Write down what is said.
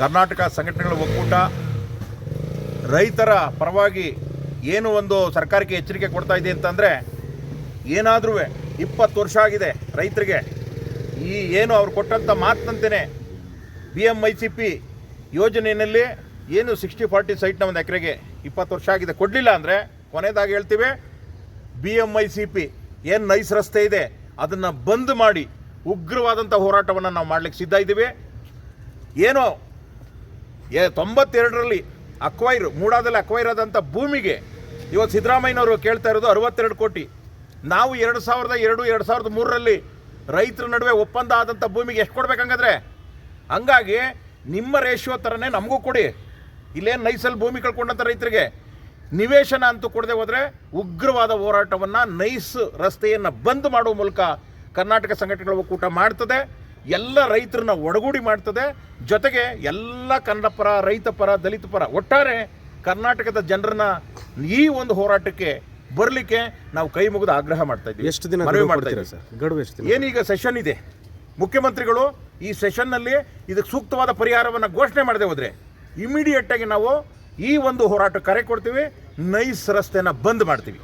ಕರ್ನಾಟಕ ಸಂಘಟನೆಗಳ ಒಕ್ಕೂಟ, ರೈತರ ಪರವಾಗಿ ಏನು ಒಂದು ಸರ್ಕಾರಕ್ಕೆ ಎಚ್ಚರಿಕೆ ಕೊಡ್ತಾ ಇದೆ ಅಂತಂದರೆ ಏನಾದರೂ ಇಪ್ಪತ್ತು ವರ್ಷ ಆಗಿದೆ ರೈತರಿಗೆ. ಈ ಏನು ಅವ್ರು ಕೊಟ್ಟಂಥ ಮಾತಿನಂತೆಯೇ B M I C P ಯೋಜನೆಯಲ್ಲಿ ಏನು ಸಿಕ್ಸ್ಟಿ, ಫಾರ್ಟಿ ಸೈಟ್ನ ಒಂದು ಎಕರೆಗೆ ಇಪ್ಪತ್ತು ವರ್ಷ ಆಗಿದೆ. ಕೊಡಲಿಲ್ಲ ಅಂದರೆ ಕೊನೆಯದಾಗಿ ಹೇಳ್ತೀವಿ B M I C P ಏನು ನೈಸ್ ರಸ್ತೆ ಇದೆ, ಅದನ್ನು ಬಂದ್ ಮಾಡಿ ಉಗ್ರವಾದಂಥ ಹೋರಾಟವನ್ನು ನಾವು ಮಾಡಲಿಕ್ಕೆ ಸಿದ್ಧ ಇದ್ದೀವಿ. ಏನೋ ಏ, ತೊಂಬತ್ತೆರಡರಲ್ಲಿ ಅಕ್ವೈರ್, ಮೂಡಾದಲ್ಲಿ ಅಕ್ವೈರ್ ಆದಂಥ ಭೂಮಿಗೆ ಇವತ್ತು ಸಿದ್ದರಾಮಯ್ಯನವರು ಕೇಳ್ತಾ ಇರೋದು ಅರವತ್ತೆರಡು ಕೋಟಿ. ನಾವು ಎರಡು ಸಾವಿರದ ಎರಡು ಎರಡು ಸಾವಿರದ ಮೂರರಲ್ಲಿ ರೈತರ ನಡುವೆ ಒಪ್ಪಂದ ಆದಂಥ ಭೂಮಿಗೆ ಎಷ್ಟು ಕೊಡ್ಬೇಕಂಗಂದ್ರೆ ಹಂಗಾಗಿ ನಿಮ್ಮ ರೇಷಿಯೋ ಥರನೇ ನಮಗೂ ಕೊಡಿ. ಇಲ್ಲೇನು ನೈಸಲ್ಲಿ ಭೂಮಿ ಕಳ್ಕೊಂಡಂಥ ರೈತರಿಗೆ. ನಿವೇಶನ ಅಂತೂ ಕೊಡದೆ ಹೋದರೆ ಉಗ್ರವಾದ ಹೋರಾಟವನ್ನು ನೈಸ್ ರಸ್ತೆಯನ್ನು ಬಂದ್ ಮಾಡುವ ಮೂಲಕ ಕರ್ನಾಟಕ ಸಂಘಟನೆಗಳ ಒಕ್ಕೂಟ ಮಾಡ್ತದೆ. ಎಲ್ಲ ರೈತರನ್ನ ಒಡಗೂಡಿ ಮಾಡ್ತದೆ. ಜೊತೆಗೆ ಎಲ್ಲ ಕನ್ನಡ ಪರ ರೈತ ಪರ ದಲಿತ ಪರ ಒಟ್ಟಾರೆ ಕರ್ನಾಟಕದ ಜನರನ್ನ ಈ ಒಂದು ಹೋರಾಟಕ್ಕೆ ಬರಲಿಕ್ಕೆ ನಾವು ಕೈ ಮುಗಿದು ಆಗ್ರಹ ಮಾಡ್ತಾ ಇದ್ದೀವಿ. ಎಷ್ಟು ದಿನ ಮನವಿ ಮಾಡ್ತಾ ಇದ್ದೀವಿ. ಸರ್? ಗಡುವು ಎಷ್ಟು ದಿನ? ಏನೀಗ ಸೆಷನ್ ಇದೆ. ಮುಖ್ಯಮಂತ್ರಿಗಳು ಈ ಸೆಷನ್ನಲ್ಲಿ ಇದಕ್ಕೆ ಸೂಕ್ತವಾದ ಪರಿಹಾರವನ್ನು ಘೋಷಣೆ ಮಾಡದೆ ಹೋದರೆ ಇಮಿಡಿಯೇಟ್ ಆಗಿ ನಾವು ಈ ಒಂದು ಹೋರಾಟ ಕರೆ ಕೊಡ್ತೀವಿ. ನೈಸ್ ರಸ್ತೆನ ಬಂದ್ ಮಾಡ್ತೀವಿ.